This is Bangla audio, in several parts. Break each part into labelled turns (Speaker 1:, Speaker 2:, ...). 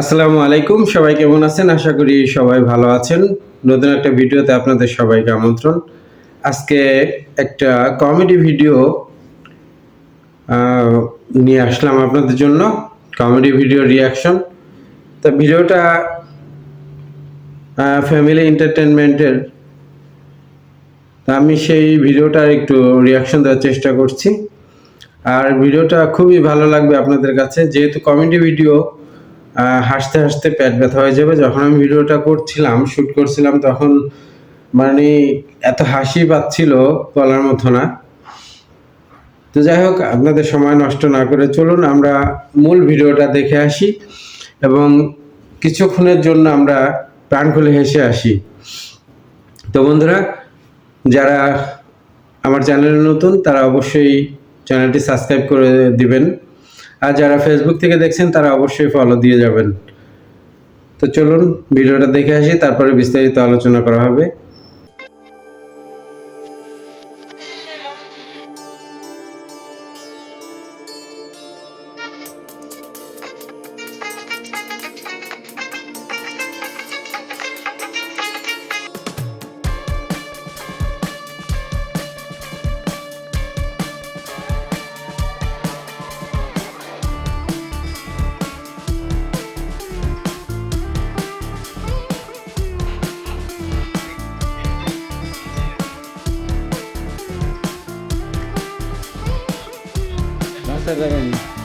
Speaker 1: আসসালামু আলাইকুম, সবাই কেমন আছেন? আশা করি সবাই ভালো আছেন। নতুন একটা ভিডিওতে আপনাদের সবাইকে আমন্ত্রণ। আজকে একটা কমেডি ভিডিও নিয়ে আসলাম আপনাদের জন্য। কমেডি ভিডিও রিয়াকশন তা ভিডিওটা ফ্যামিলি এন্টারটেনমেন্টের তা আমি সেই ভিডিওটার একটু রিয়াকশন দেওয়ার চেষ্টা করছি। আর ভিডিওটা খুবই ভালো লাগবে আপনাদের কাছে। যেহেতু কমেডি ভিডিও হাসতে হাসতে পেট ব্যথা হয়ে যাবে। যখন আমি ভিডিওটা করছিলাম শ্যুট করছিলাম, তখন মানে এত হাসি পাচ্ছিল বলার মতো না। তো যাই হোক, আপনাদের সময় নষ্ট না করে চলুন, আমরা মূল ভিডিওটা দেখে আসি এবং কিছুক্ষণের জন্য আমরা প্রাণ খুলে হেসে আসি। তো বন্ধুরা, যারা আমার চ্যানেলে নতুন, তারা অবশ্যই চ্যানেলটি সাবস্ক্রাইব করে দিবেন। আর যারা ফেসবুক থেকে দেখছেন, তারা অবশ্যই ফলো দিয়ে যাবেন। তো চলুন, ভিডিওটা দেখে আসি, তারপরে বিস্তারিত আলোচনা করা হবে। Instagram.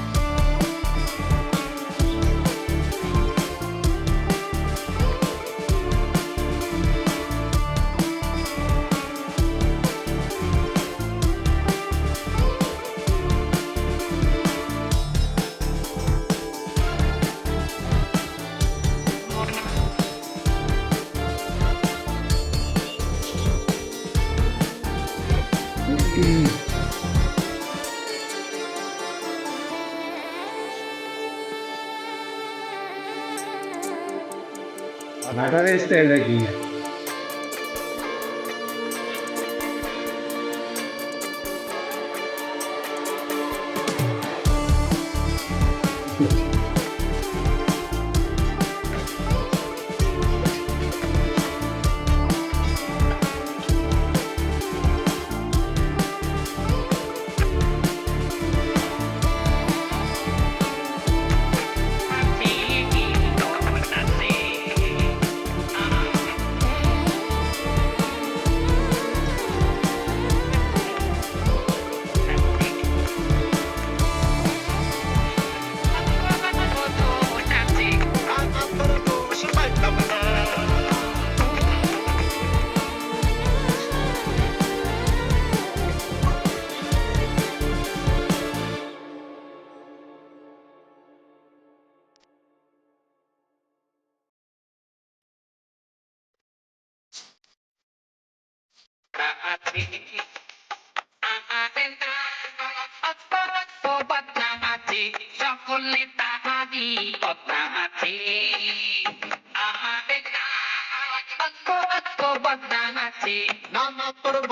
Speaker 1: হাঁটার স্টাইলটা কি
Speaker 2: সকলে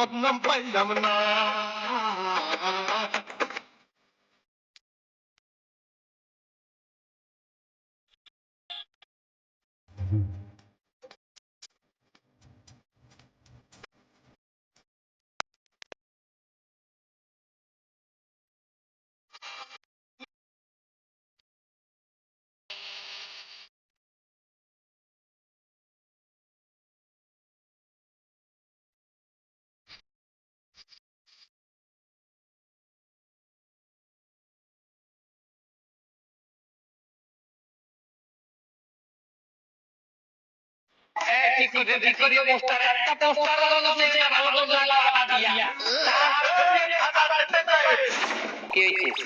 Speaker 2: ប
Speaker 3: ត់នំផ្លៃដំណើ
Speaker 2: រ করে কি করে পোস্টার একটা পোস্টার লাগানো সে ভালো করে লাগা দিয়া। কি হইছে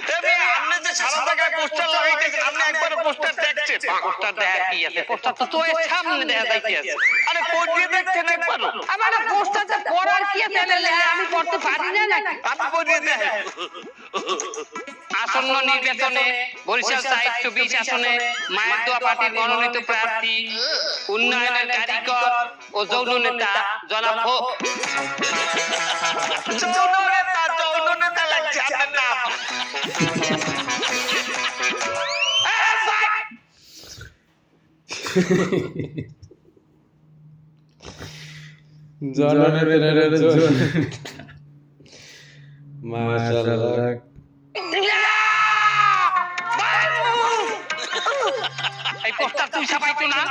Speaker 4: আপনি যে সারা জায়গায় পোস্টার লাগাইতেছেন আপনি একবার পোস্টার দেখছেন।
Speaker 2: পোস্টার দেখা কি আছে? পোস্টার তো তোর সামনে দেখা যাইতেছে।
Speaker 4: আরে কোন দিয়ে দেখছেন একবার
Speaker 2: আমার পোস্টারটা পড়ার কি আছে? আমি পড়তে পারি না নাকি?
Speaker 4: আপনি পড়িয়ে দেখেন?
Speaker 2: আসন্ন নির্বাচনে বরিশাল সাহিত্য বিশ আসনে মায়ের দোয়া পার্টির মনোনীত প্রার্থী উন্নয়নের কারিগর ও যৌন নেতা জনাব হোক।
Speaker 4: যৌন নেতা যৌন নেতা লাগছে আপনার নাম।
Speaker 1: মাশাআল্লাহ।
Speaker 2: পোস্টার তুই ছাপাইছো না?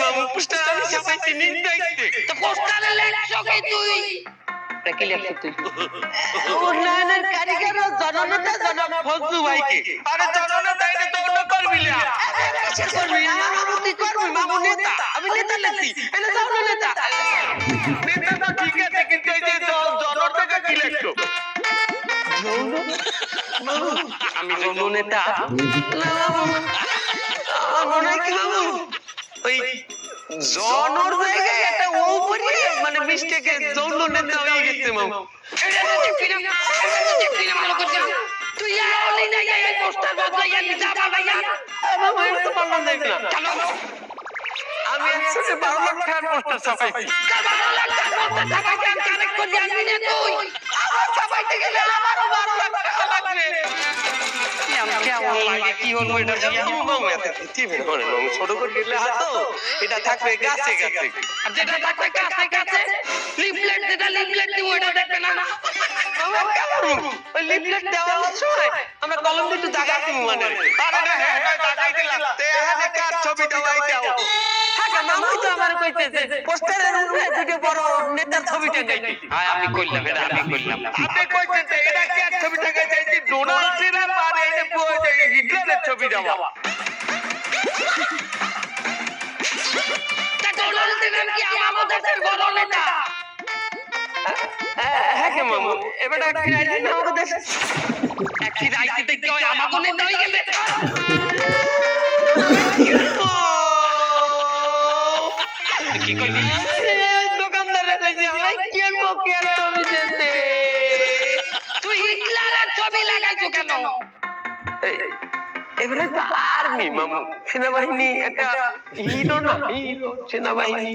Speaker 4: মামু পোস্টার আমি ছাপাইছি নিজ দায়িত্বে
Speaker 2: তো পোস্টারে লেখছো কি তুই। তা কি লেখছো তুই?
Speaker 5: উন্নয়নের কারিগর জননেতা জনক
Speaker 4: ফজলু ভাইকে। আরে জননেতা এটা তো অন্য করবি না।
Speaker 5: করবি মামু তুই করবি মামু নেতা। আমি নেতা লেখছি এটা জননেতা।
Speaker 4: নেতা তো ঠিক আছে কিন্তু এই যে জননেতা কি লেখছো?
Speaker 2: আমি যৌন নেতা
Speaker 5: না আমার মনে হয় কি মামু ওই জনর জায়গায় একটা ও মানে মিস্টেকে যৌন নেতা হয়ে গেছে মামু
Speaker 2: এটা তো দেখবি না না করে তুই না এই পোস্টার বদলাইয়া নিতে বাবাইয়া
Speaker 5: মামু এটা তো পারলাম না এটা।
Speaker 2: কেন
Speaker 5: আমি একসাথে বারো লাখ টাকার পোস্টার ছাপাইছি
Speaker 2: আমার ছাপাইতে গেলে কেমন বইটা কি আমি
Speaker 4: মামু এত দিবে না মানে ছোট করে দিলে হাতো এটা থাকবে গাছে গাছে।
Speaker 2: আর যেটা থাকবে গাছে গাছে লিফলেট যেটা লিফলেট দিব ওটা দেখবে না
Speaker 5: ওই লিফলেট দেওয়ার সময় আমরা কলম একটু দাগা মানে
Speaker 4: আরে হ্যাঁ হ্যাঁ দাগাই দিলাম তে কার ছবি দেওয়াই দাও।
Speaker 5: থাকে মামুই তো আমার কইতেছে পোস্টারের উপরে দুটো বড় নেতার ছবিটা গাইতে
Speaker 2: হ্যাঁ আমি করলাম এটা আমি করলাম।
Speaker 4: আপনি কইতেন এটা কি ছবি দেখাই যায় ডোনাল্ড ট্রাম্প আর এই হিটলারের ছবি দেওয়া।
Speaker 2: ডোনাল্ড ট্রাম্প কি আমার দেশের বড় নেতা?
Speaker 5: হ্যাঁ কে মামু এবার কি রাইতে না আমাদের দেশে?
Speaker 2: রাইতে কি হয় আমাকে নেতা হয়ে
Speaker 5: সেনাবাহিনী একটা হিরো না? হিরো সেনাবাহিনী।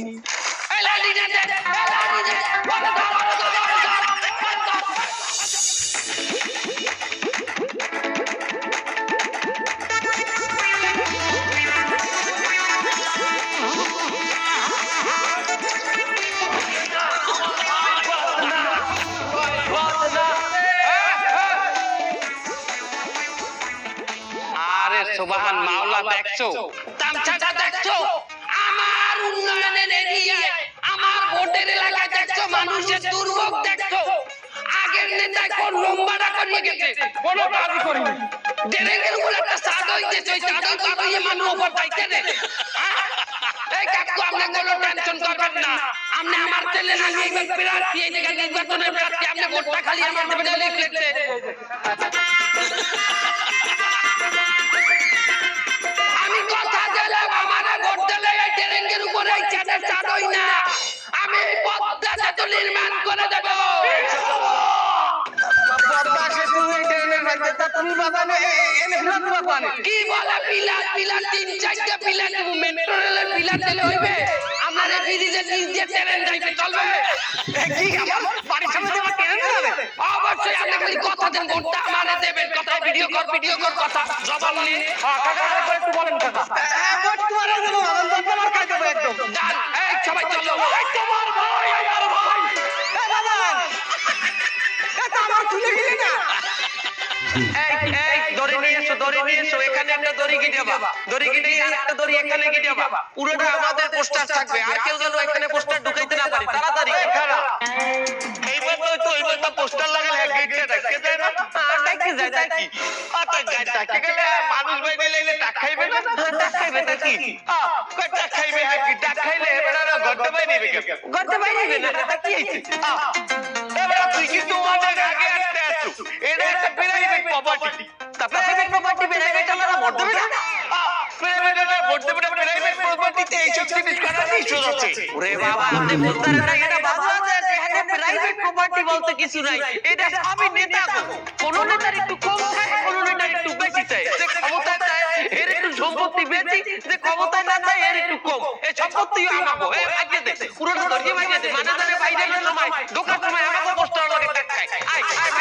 Speaker 2: সোবাহান মাওলা দেখছ? তামছাটা দেখছ? আমার উন্নয়নের এরিয়ায় আমার ভোটের এলাকায় দেখছ? মানুষের দুর্ভোগ দেখছ? আগের নেতা কোন লম্বাটা করিয়ে গেছে? কোনো কাজ করেনি। ডেরেঙ্গের উপর একটা সাদ হইতেছে ওই সাদ কাবাইয়ে মানুষ উপর পাইতে দে হ্যাঁ? এই কাকু আপনি কোনো টেনশন করবেন না। আপনি আমার ছেলে না এইবার প্রার্থী এই জায়গায় নির্বাচনের প্রার্থী আপনি ভোটটা খালি আমার দেবেন লিখলেছে চাঁদের চাঁদই না। আমি পদ্মা সেতু নির্মাণ করে দেব। কি বলে পিলার পিলার তিন চারটা পিলার মেট্রো রেলের পিলার দিলে হইবে? আমার এই ব্রিজের নিচ দিয়ে ট্রেন যাইতে চলবে।
Speaker 4: কি আমার বাড়ির সামনে দিয়ে আমার ট্রেন যাবে
Speaker 2: অবশ্যই আপনি খালি কথা দেন ভোটটা আমারে দেবেন কথা ভিডিও কর ভিডিও কর কথা জবাব নিয়ে
Speaker 4: কাকা আরেকবার একটু বলেন কাকা। হ্যাঁ ভোট তোমারে দেবো আমি ভোট তোমার খাই দেবো একদম
Speaker 2: ডান এই সবাই চলো। এই তোমার ভাই আমার ভাই।
Speaker 4: এ বাবা এটা আমার তুলে গেলি না।
Speaker 5: দড়ি নিয়ে এসো দড়ি নিয়ে এসো এখানে একটা দড়ি গিয়ে বাবা দড়ি গিয়ে আর একটা দড়ি এখানে গিয়ে বাবা পুরোটা আমাদের পোস্টার থাকবে আর কেউ যেন এখানে পোস্টার ঢুকাইতে না পারে তাড়াতাড়ি।
Speaker 4: এইবার তো তো এইবার তো পোস্টার লাগালে এক গেটটা ডাকে দেয় না?
Speaker 5: আর ডাকতে যায় তাই কি?
Speaker 4: আটা গায় ডাকে গেলে মানুষ বাইরে লাইলে টাক খাইবে না?
Speaker 5: ডাক খাইবে তা কি
Speaker 4: আহ, টাক খাইবে হ্যাঁ কি? টাক খাইলে এবার ঘরটা বাইরে নেবে
Speaker 5: গর্তে না তা কি হইছে
Speaker 4: এবার তুই কিন্তু অনেক আগে আসতে আসছো এটা একটা প্রাইভেট প্রপার্টি
Speaker 5: তা প্রাইভেট প্রপার্টি বেরাইবে চালারা ভোট দেবে। না
Speaker 4: প্রাইভেট ভোট দেবে না প্রাইভেট প্রপার্টিতে এইসব জিনিস করার নিষেধ আছে।
Speaker 5: ওরে বাবা আপনি বুঝতে না এটা বাংলাদেশ এখানে প্রাইভেট প্রপার্টি বলতে কিছু নাই। এটা সবই নেতা কোন নেতার একটু কম থাকে কোন নেতার একটু বেশি চায় যে ক্ষমতায় চায় এর একটু সম্পত্তি বেশি যে ক্ষমতায় না চায় এর একটু কম। এই সম্পত্তিও আমাকে এই ভাগিয়ে দে পুরোটা ধরিয়ে ভাগিয়ে দে মানে জানে বাইরে সময় ঢোকার সময় আমাকে কষ্ট লাগে খায় আয় আয়।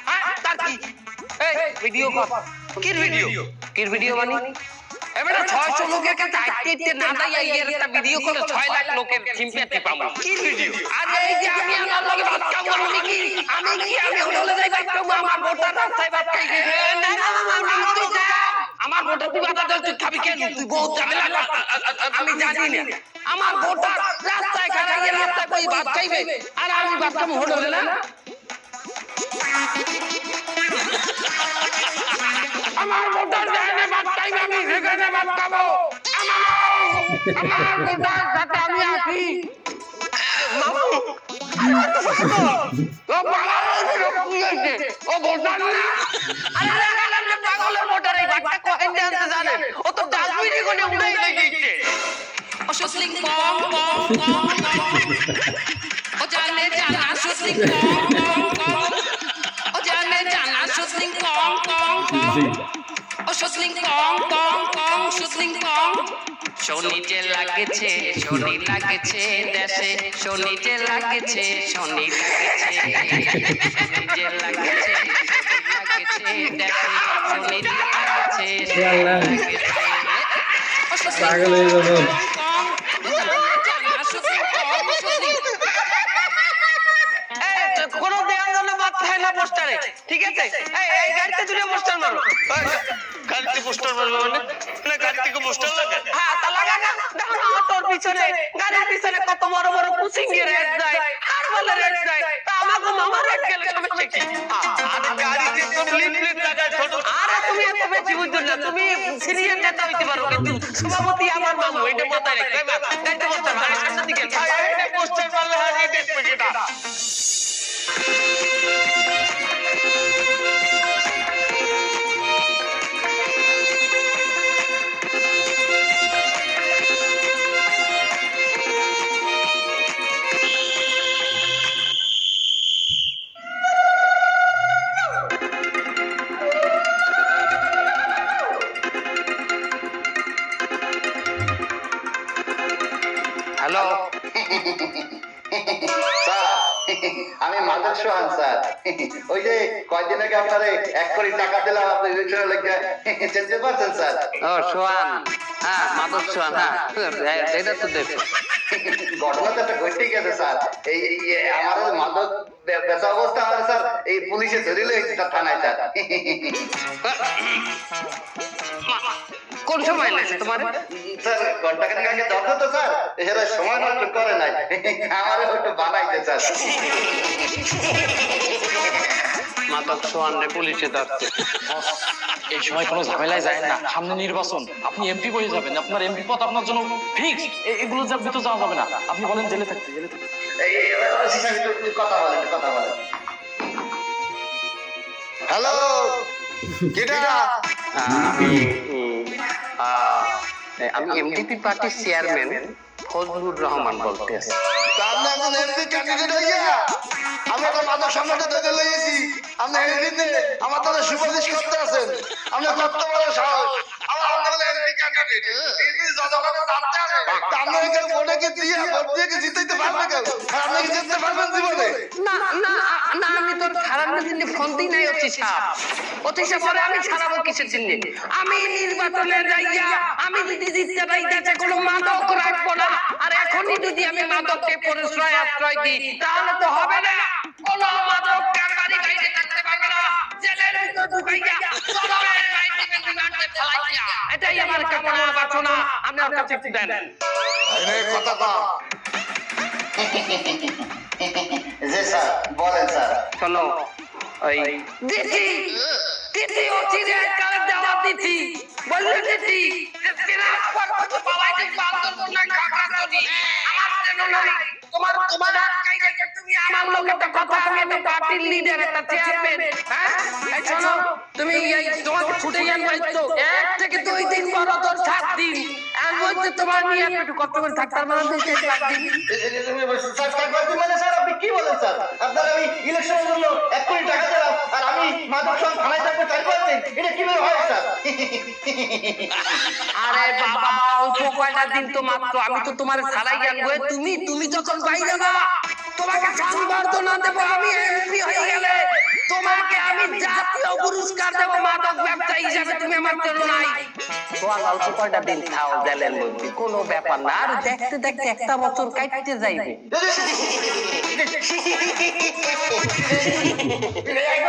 Speaker 2: ভিডিও কর কির ভিডিও কির ভিডিও মানে? এবারে ছয়শো লোকের কাছে আইতে আইতে না দাই এর একটা ভিডিও করে ছয় লাখ লোকের সিম্পেথি পাবো। কি ভিডিও আরে এই যে আমি আমার লগে আমি কি? আমি কি আমি হোটেলে যাই ভাত খাব আমার ভোটার রাস্তায় ভাত খাই না না না তুই আমার ভোটার তুই বাধা দাও তুই খাবি কেন? তুই বহুত ঝামেলা আমি জানি না। আমার ভোটার রাস্তায় খাড়াইয়ে রাস্তায় কই ভাত খাইবে আর আমি খাব হোটেলে না আমার ভোটার জানে ভাত আমি সেখানে ভাত আমার আমার সাথে আমি আছি ও ও না? জানেন ও তো ডাস্টবিনে কোনে উড়াই লেগেছে
Speaker 6: O Schussling bom, bom, bom, bom. O Jane Jana Schussling bom, bom, O Schussling bom, bom, bom, Schussling bom.
Speaker 2: শনি যে লাগেছে শনি লাগেছে দেশে শনি যে লাগেছে শনি লাগেছে শনি
Speaker 1: পাগল হয়ে যাব
Speaker 6: bom, bom. O Jane Jana Schussling bom, Schussling.
Speaker 5: এই, তো কোনো দেওয়াল জন্য বাদ থাকে না পোস্টারে ঠিক আছে এই গাড়িতে তুলে পোস্টার মারো
Speaker 4: গাড়িতে পোস্টার মারবে মানে না গাড়ি থেকে পোস্টার লাগে
Speaker 5: হ্যাঁ তা লাগা না দেখো না অটোর পিছনে গাড়ির পিছনে কত বড় বড় পুসিঙ্গি রেড যায় আর বলে রেড যায় তা আমাকে মামা রেড গেলে কি
Speaker 4: আরে গাড়িতে তো লিফলেট লাগায় ছোট
Speaker 5: আরে তুমি এত বেশি বুঝছ না তুমি সিনিয়র নেতা হইতে পারো কিন্তু সভাপতি আমার মামু এটা মাথায় রাখবে গাড়িতে পোস্টার মারো সামনের দিকে
Speaker 4: পোস্টার মারলে হারিয়ে দেখবে
Speaker 7: সোহান
Speaker 2: হ্যাঁ এটা তো দেখো
Speaker 7: ঘটনা তো ঘটে গেছে স্যার। এই আমার মাদক বেচা অবস্থা আমার স্যার। এই পুলিশে ধরে লইছে স্যার থানায় স্যার
Speaker 2: কোন সময় লাগছে তোমার?
Speaker 7: স্যার ঘন্টাখানেক আগে দরকার তো স্যার। এরা সময় নষ্ট করে নাই। আমার একটু বানাইছে স্যার।
Speaker 2: মাদক সোহান পুলিশে ধরছে
Speaker 8: এই সময় কোনো ঝামেলায় যায় না। সামনে নির্বাচন। আপনি এমপি হয়ে যাবেন। আপনার এমপি পদ আপনার জন্য ফিক্স এগুলো যাবে তো যাওয়া যাবে না। আপনি বলেন জেলে থাকতে জেলে থাকতে।
Speaker 7: কথা বলেন কথা বলেন।
Speaker 3: হ্যালো কেটা?
Speaker 2: আমি এমডিপি পার্টির চেয়ারম্যান ফজলুর রহমান বলতে আছি
Speaker 3: আপনি এখন এমপি ক্যান্ডিডেট হইয়া আমি মাদক ধরে লইয়েছি।
Speaker 2: আমি খারাপের জন্য নাই, অতি অতি পরে আমি ছাড়াবো কিসের জন্য? আমি নির্বাচনে যাইয়া, আমি যদি জিততে পাই দেশে কোনো মাদক রাখব না। আর এখনই যদি আমি মাদককে পরিশ্রয় আশ্রয় দিই, তাহলে তো হবে না। কোনো মাদক এটাই আমার কামনা বাসনা আমি কাছে দেন।
Speaker 3: এই কথা
Speaker 7: জি স্যার বলেন স্যার।
Speaker 2: শোনো ওই দিদি দিদি অচিরে কাল দেওয়া দিদি বললে দিদি যে সিনেমা পাওয়াই যে বান্দর না কাকা তনি আমার যেন নাই তোমার তোমার তুমি আমার কথা আমি একটা পার্টির লিডার একটা চেয়ারম্যান হ্যাঁ? এই শোনো তুমি এই তোমাকে ছুটে গেল তো এক থেকে দুই দিন বড় তোর সাত দিন এর মধ্যে তোমার নিয়ে আমি একটু কষ্ট করে থাকতাম না দুই থেকে দিন
Speaker 7: স্যার স্যার মানে স্যার আপনি কি বলেন বলেন স্যার আপনার আমি ইলেকশনের জন্য এক কোটি টাকা দিলাম আর আমি মাদক সহ থানায় থাকব চার পাঁচ দিন। এটা কীভাবে হয় স্যার
Speaker 2: আরে বাবা অল্প কয়টা দিন তো মাত্র? আমি তো তোমার ছাড়াই আনব তুমি তুমি যখন বাইরে না তোমাকে সংবর্ধনা দেবো আমি এমপি হয়ে গেলে তোমাকে আমি জাতীয় পুরস্কার দেবো মাদক ব্যবসায়ী হিসাবে তুমি আমার নাই তোমার অল্প কয়টা দিন খাও জেলের মধ্যে কোনো ব্যাপার না। আর দেখতে দেখতে একটা বছর কাটতে যাইবে।
Speaker 7: এক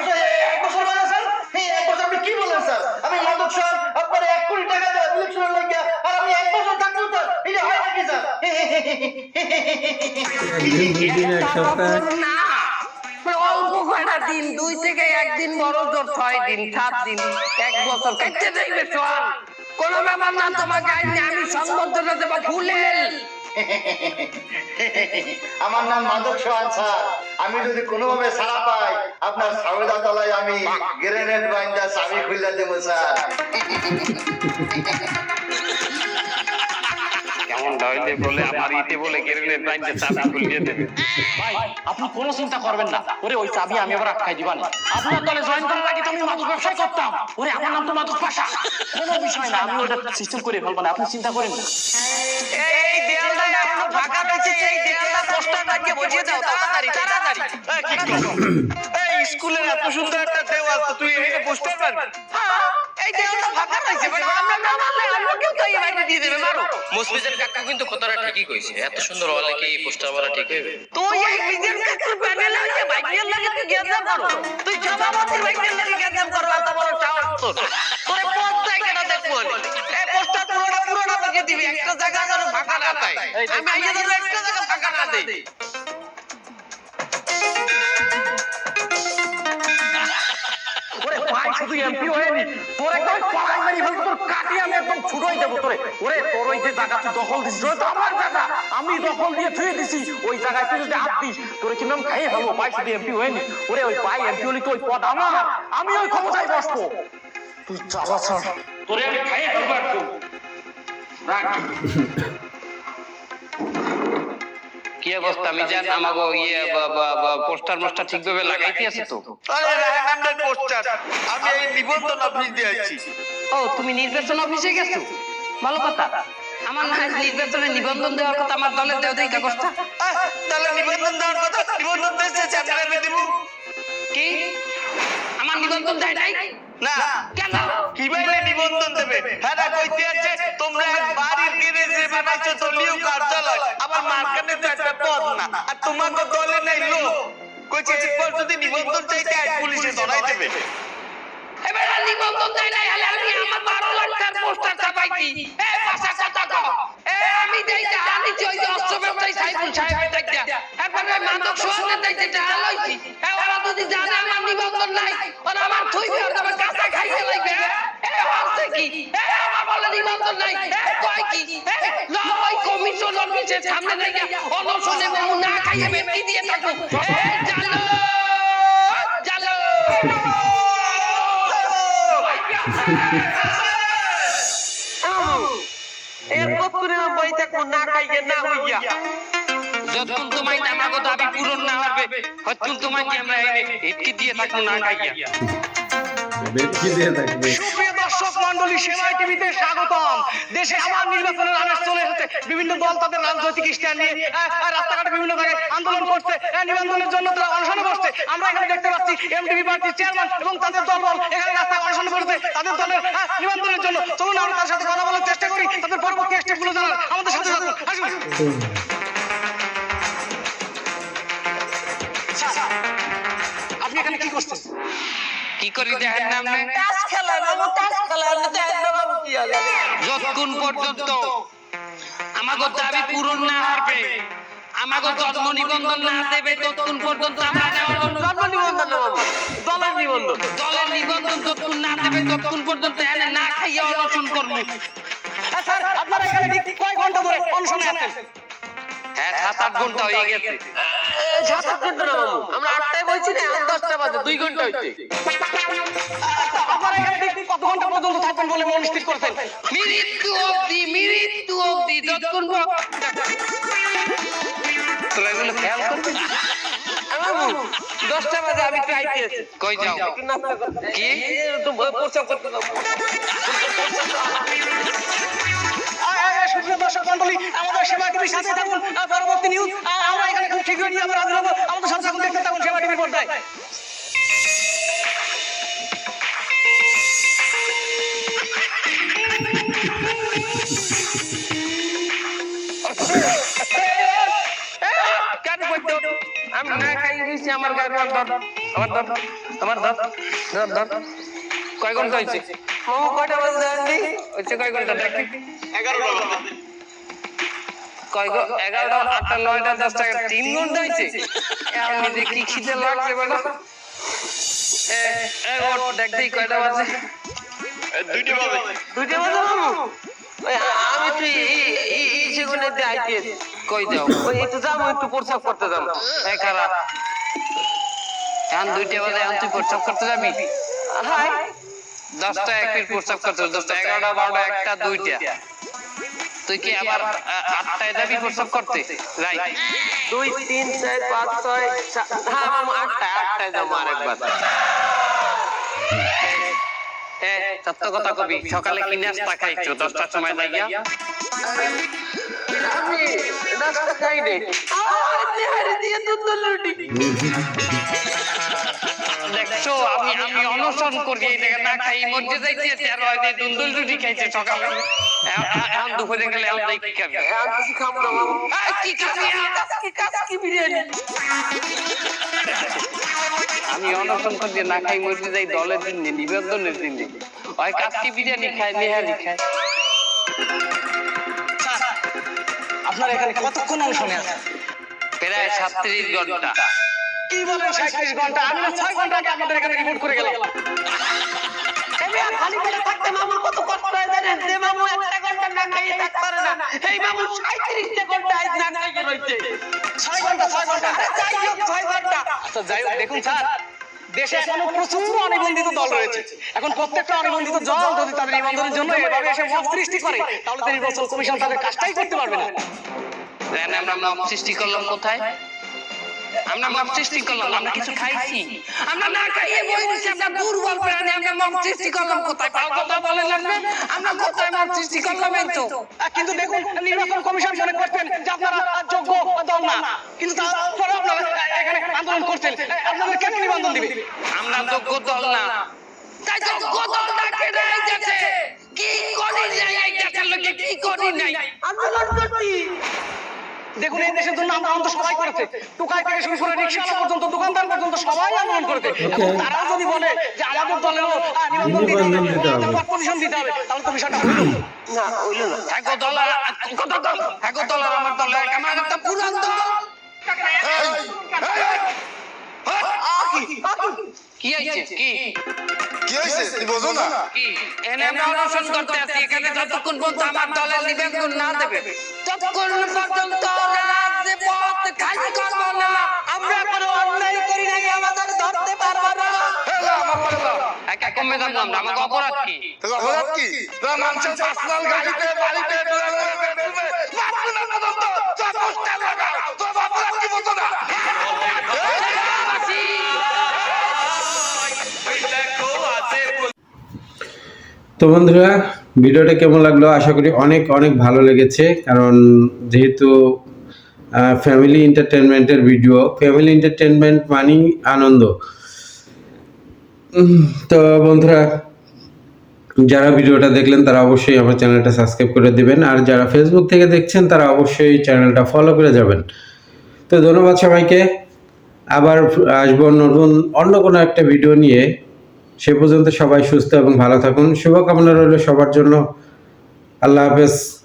Speaker 7: এক বছর স্যার? এই এক বছর আপনি কি বলেন স্যার? আমি মাদক সহ আপনার এক কোটি টাকা ইলেকশনের লেগে আর আমি এক বছর
Speaker 2: অল্প কয়টা দিন দুই থেকে একদিন বড় জোর ছয় দিন সাত দিন এক বছর কেটে যাইবে চল। কোনো ব্যাপার না তোমাকে আইনে আমি সংবর্ধনা দেবো ফুলেল।
Speaker 7: আমার নাম মাদক সোহান স্যার। আমি যদি কোনোভাবে সারা পাই আপনার সাবেদা তলায় আমি গ্রেনেড বাইন্দা চাবি খুলে দেবো স্যার।
Speaker 2: ডাইলে বলে আমার ইতে বলে গেরলে ব্রাইন্ডে চাবি খুলিয়ে দেবে।
Speaker 8: ভাই আপনি কোনো চিন্তা করবেন না। ওরে ওই চাবি আমি আবার আটকাই দিবানি আপনার দলে জয়েন করার আগে তো আমি মাদক ব্যবসায় করতাম। ওরে আমার নাম তো মাদক পাশা। কোনো বিষয় না আমি ওটা সিস্টেম করে ফেলব না। আপনি চিন্তা করেন না।
Speaker 5: এই দেয়ালটা এখনও ফাঁকা রয়েছে এই দেয়ালটা পোস্টার লাগিয়ে বসিয়ে দাও তাড়াতাড়ি তাড়াতাড়ি।
Speaker 4: এই, কি করো? এই স্কুলের এত সুন্দর একটা দেওয়াল তো তুই এখানে পোস্টার মারবি?
Speaker 5: হ্যাঁ, এই দেয়ালটা ফাঁকা রয়েছে মানে আমরা না মারলে আমাকেও তো এই বাইরে দিয়ে দেবে মারো।
Speaker 9: মসজিদের কাকু কিন্তু কথাটা ঠিকই কইছে। এত সুন্দর হলে কি পোস্টার বলা ঠিক হইবে
Speaker 5: তুই এই নিজের কাকুর প্যানেল হইছে বাইকের লাগে তুই গেজাম করো। তুই সভাপতির বাইকের লাগে গেজাম করো এত বড় সাহস তোর তোরে পথ জায়গাটা দেখব। এই পোস্টার পুরোটা পুরোটা লাগিয়ে দিবি একটা জায়গা যেন ফাঁকা না পাই। আমি একটা জায়গা ফাঁকা না দেই।
Speaker 8: শুধু এমপি হয়নি তোর একদম পাড়াই মারি ফেলব, তোর কাটি আমি একদম ছুটোই দেবো তোরে। ওরে, তোর ওই যে জায়গা তুই দখল দিছিস তো আমার জায়গা। আমি দখল দিয়ে থুয়ে দিছি। ওই জায়গায় তুই যদি হাত তোরে কিন্তু আমি খাইয়ে ফেলব? ভাই শুধু এমপি হয়নি ওরে, ওই ভাই এমপি হলি তো ওই পদ আমার। আমি ওই ক্ষমতায় বসবো। তুই চালা ছাড়। তোরে আমি খাইয়ে ফেলব রাখ।
Speaker 2: কি অবস্থা? আমি জান আমাগো ইয়ে পোস্টার মোস্টার ঠিকভাবে লাগাইতে আছে তো?
Speaker 4: আরে পোস্টার। আমি এই নিবন্ধন অফিস দিয়েছি
Speaker 2: ও তুমি নির্বাচন অফিসে গেছো? ভালো কথা। আমার না নির্বাচনে নিবন্ধন দেওয়ার কথা আমার দলের দেওয়া দেয় কাগজটা
Speaker 4: তাহলে নিবন্ধন দেওয়ার কথা নিবন্ধন দিয়েছে চ্যানেলে দিব।
Speaker 2: কি? আমার নিবন্ধন দেয় নাই?
Speaker 4: না।
Speaker 2: কেন?
Speaker 4: কি বাইরে নিবন্ধন দেবে? হ্যাঁ কইতে আছে তোমরা এক বাড়ির বানাইছো দলীয় কার্যালয়, আবার মার্কেটে তো একটা পদ না। আর তোমার তো দলে নেই লোক। কইছে যদি নিবন্ধন চাইতে পুলিশে ধরাই দেবে।
Speaker 2: এবার নিবন্ধন দেয় নাই, হলে আমি আমার বারো লাখ টাকার পোস্টার ছাপাইছি এ, পাশা কথা কও এ, আমি দেইতে আনিছি ওই যে অস্ত্র ব্যবসায়ী সাইফুল সাহেবের দেখতে। এখন ওই মাদক সোহানের দেখতে টাকা লইছি, এ, ওরা যদি জানে আমার নিবন্ধন নাই, ওরা আমার থইবে ওরা আমার কাঁচা খাইতে লাগবে এ হচ্ছে কি? এ, আমার বলে নিবন্ধন নাই। এ, কয় কি? এ ওই কমিশন অফিসের সামনে থেকে অনশনে না খাইয়ে বেটি দিয়ে থাকুক। এ জানো জানো
Speaker 5: এরপর বইতে কোন না খাইয়ে না হইয়া
Speaker 2: যতক্ষণ তোমায় আমাকে দাবি পূরণ না হবে ততক্ষণ তোমায় কি আমরা এনে দিয়ে থাকব না খাইয়া।
Speaker 1: দিয়ে থাকবে।
Speaker 5: মন্ডলী সেবাই টিভিতে স্বাগতম। দেশে আবার নির্বাচনের আনাজ চলে এসেছে। বিভিন্ন দল তাদের রাজনৈতিক স্ট্যান্ড নিয়ে রাস্তাঘাটে বিভিন্ন জায়গায় আন্দোলন করছে। নিবন্ধনের জন্য তারা অনশনে বসছে। আমরা এখানে দেখতে পাচ্ছি এমটিভি পার্টির চেয়ারম্যান এবং তাদের দলবল এখানে রাস্তায় অনশন করছে। তাদের দলের নিবন্ধনের জন্য। চলুন আমরা তার সাথে কথা বলার চেষ্টা করি। তাদের পরবর্তী স্টেপগুলো জানার। আমাদের সাথে আসুন। কি
Speaker 2: করি দেখেন না
Speaker 5: তাস খেলা বাবু তাস খেলা দেখেন না বাবু কি হবে
Speaker 2: যতক্ষণ পর্যন্ত আমাকে দাবি পূরণ না হবে। আমাকে জন্ম নিবন্ধন না দেবে ততক্ষণ পর্যন্ত আমরা
Speaker 5: জন্ম নিবন্ধন না দলের নিবন্ধন।
Speaker 2: দলের নিবন্ধন যতক্ষণ না দেবে ততক্ষণ পর্যন্ত এনে না খাইয়ে অনশন করব।
Speaker 5: হ্যাঁ, স্যার আপনারা এখানে ঠিক কয় ঘণ্টা ধরে অনশনে আছেন
Speaker 2: হ্যাঁ সাত আট ঘণ্টা হয়ে গেছে।
Speaker 5: সাত আট ঘণ্টা না বাবু? আমরা আটটায় বলছি না এখন দশটা বাজে দুই ঘণ্টা হইছে। আপনারা এখানে ঠিক কত ঘণ্টা পর্যন্ত থাকবেন বলে মনস্থির করছেন।
Speaker 2: মৃত্যু অবধি মৃত্যু অবধি যতক্ষণ তোরা এগুলো খেয়াল করবি
Speaker 5: দশটা বাজে আমি একটু
Speaker 2: কই যাও? কি?
Speaker 5: প্রস্তাব করতে যাব
Speaker 8: সুপ্রিয় দর্শক মন্ডলী আমাদের সেবা টিভির সাথে থাকুন আর পরবর্তী নিউজ আমরা এখানে খুব শীঘ্রই নিয়ে আমরা হাজির হব আমাদের সাথে থাকুন দেখতে থাকুন সেবা টিভির পর্দায়।
Speaker 5: কেন করতে আমি না খাই গেছি আমার গায়ে ধর ধর আমার ধর আমার ধর ধর কয় ঘণ্টা হয়েছে? মামু কয়টা বাজে জানি হচ্ছে কয় ঘণ্টা? দেখি। কয় ঘ- এগারোটা আটটা নয়টা দশটা তিন ঘণ্টা হয়েছে? এখন নিজে কি খিদে লাগছে বেটা এ, এ, ওঠ, দেখ দেখি কয়টা বাজে? দুইটা বাজে। মামু ওই, আমি তো এই- এই এই সেগুলো আইতে
Speaker 2: কই যাও?
Speaker 5: ওই একটু যাব একটু প্রস্রাব করতে যাব।
Speaker 2: এই খারাপ এখন দুইটা বাজে এখন তুই প্রস্তাব করতে যাবি?
Speaker 5: হাই।
Speaker 2: দশটা একটির প্রস্তাব করতে দশটা এগারোটা বারোটা একটা দুইটা। তুই কি আবার আটটায় যাবি প্রস্তাব করতে? রাইট।
Speaker 5: দুই তিন চার পাঁচ ছয় সাত। হ্যাঁ আটটায় আটটায় যাব আরেকবার।
Speaker 2: সত্য কথা কবি সকালে কি নাস্তা খাইছো? দশটার সময় যাইয়া
Speaker 5: আমি নাস্তা খাই রে আমার দিয়ে দুধ লুটি
Speaker 2: দেখছ আমি আমি অনশন করি এই জায়গায় না খাই মধ্যে যাইতেছে আর ওই দুন্দুল রুটি খাইছে সকালে। এখন দুপুরে গেলে এখন যাই কি খাবি?
Speaker 5: আর কিছু খাব না
Speaker 2: কি খাবি?
Speaker 5: কাসকি কাসকি বিরিয়ানি?
Speaker 2: আমি অনশন করি না খাই মধ্যে যাই দলের দিন দিন নিবেদনের দিন দিন ওই কাটকি বিরিয়ানি খায় নেহারি খায়।
Speaker 8: আপনার এখানে কতক্ষণ অনুষ্ঠানে আছে
Speaker 2: প্রায় সাতত্রিশ ঘণ্টা।
Speaker 8: কি বলেন সাঁত্রিশ ঘণ্টা? আমি না ছয় ঘণ্টা আগে আপনাদের এখানে রিপোর্ট করে গেলাম।
Speaker 5: খালি পেটে থাকতে মামুর কত কষ্ট হয় জানেন? যে মামু একটা ঘণ্টা না খাইয়ে থাকতে পারে না এই মামু সাঁত্রিশটা ঘণ্টা আজ না খাইয়ে রয়েছে
Speaker 8: ছয় ঘণ্টা ছয় ঘণ্টা।
Speaker 5: আরে যাই হোক ছয় ঘণ্টা।
Speaker 8: আচ্ছা যাই হোক দেখুন স্যার দেশে এখনও প্রচুর অনিবন্ধিত দল রয়েছে। এখন প্রত্যেকটা অনিবন্ধিত দল যদি তাদের নিবন্ধনের জন্য এভাবে এসে মত সৃষ্টি করে তাহলে তো নির্বাচন কমিশন তাদের কাজটাই করতে পারবে না।
Speaker 2: আমরা মব সৃষ্টি করলাম কোথায়? আমরা মব সৃষ্টি করলাম আমরা কিছু খাইছি। আমরা না খাইয়ে বই দিছি আমরা দুর্বল প্রাণী আমরা মব সৃষ্টি করলাম কোথায়? পাও কথা বলে লাগবে? আমরা কোথায় মব সৃষ্টি করলাম এই তো?
Speaker 8: কিন্তু দেখুন নির্বাচন কমিশন মনে করতেন যে আপনারা যোগ্য দল না। কিন্তু তারপরে আপনারা এখানে আন্দোলন করছেন। আপনাদের কেন নিবন্ধন দিবে?
Speaker 2: আমরা যোগ্য দল না। তাই ডাকে নাই যাচ্ছে কি করি নাই এই দেশের লোকে কি করি নাই
Speaker 5: আন্দোলন করছি।
Speaker 8: দেখুন এই দেশের জন্য আন্দোলন তো সবাই করেছে টুকাই থেকে শুরু করে রিক্সাওয়ালা পর্যন্ত দোকানদার পর্যন্ত সবাই আন্দোলন করেছে তারা যদি বলে যে আমাদের দলেরও আহ, নিবন্ধন দিতে হবে
Speaker 1: নিবন্ধন দিতে হবে।
Speaker 8: পজিশন দিতে হবে তাহলে তো বিষয়টা হইল
Speaker 5: না হইল না
Speaker 2: হ্যাগো ডলার কত দল হ্যাগো ডলার আমার দল আমার একটা পুরান দল কি হয়েছে কি
Speaker 3: কি হয়েছে তুই বোঝো না
Speaker 2: কি এনে আমরা অনশন করতে আছি এখানে যতক্ষণ পর্যন্ত আমার দলের নিবেদন না দেবে ততক্ষণ পর্যন্ত রাজ্যে পথ খালি করব না
Speaker 5: আমরা কোনো অন্যায় করি নাই আমাদের ধরতে পারব না
Speaker 2: একা কমে যাব আমরা আমাকে অপরাধ কি
Speaker 3: অপরাধ কি তোরা মানুষের পার্সোনাল গাড়িতে বাড়িতে তোর অপরাধ কি বোঝো না
Speaker 1: তো বন্ধুরা, ভিডিওটা কেমন লাগল? আশা করি অনেক অনেক ভালো লেগেছে। কারণ যেহেতু ফ্যামিলি এন্টারটেনমেন্টের ভিডিও ফ্যামিলি এন্টারটেনমেন্ট মানেই আনন্দ। তো বন্ধুরা, যারা ভিডিওটা দেখলেন, তারা অবশ্যই আমার চ্যানেলটা সাবস্ক্রাইব করে দেবেন। আর যারা ফেসবুক থেকে দেখছেন, তারা অবশ্যই চ্যানেলটা ফলো করে যাবেন। তো ধন্যবাদ সবাইকে। আবার আসব নতুন, অন্য কোনো একটা ভিডিও নিয়ে। সে পর্যন্ত সবাই সুস্থ এবং ভালো থাকুন। শুভকামনা রইল সবার জন্য। আল্লাহ হাফেজ।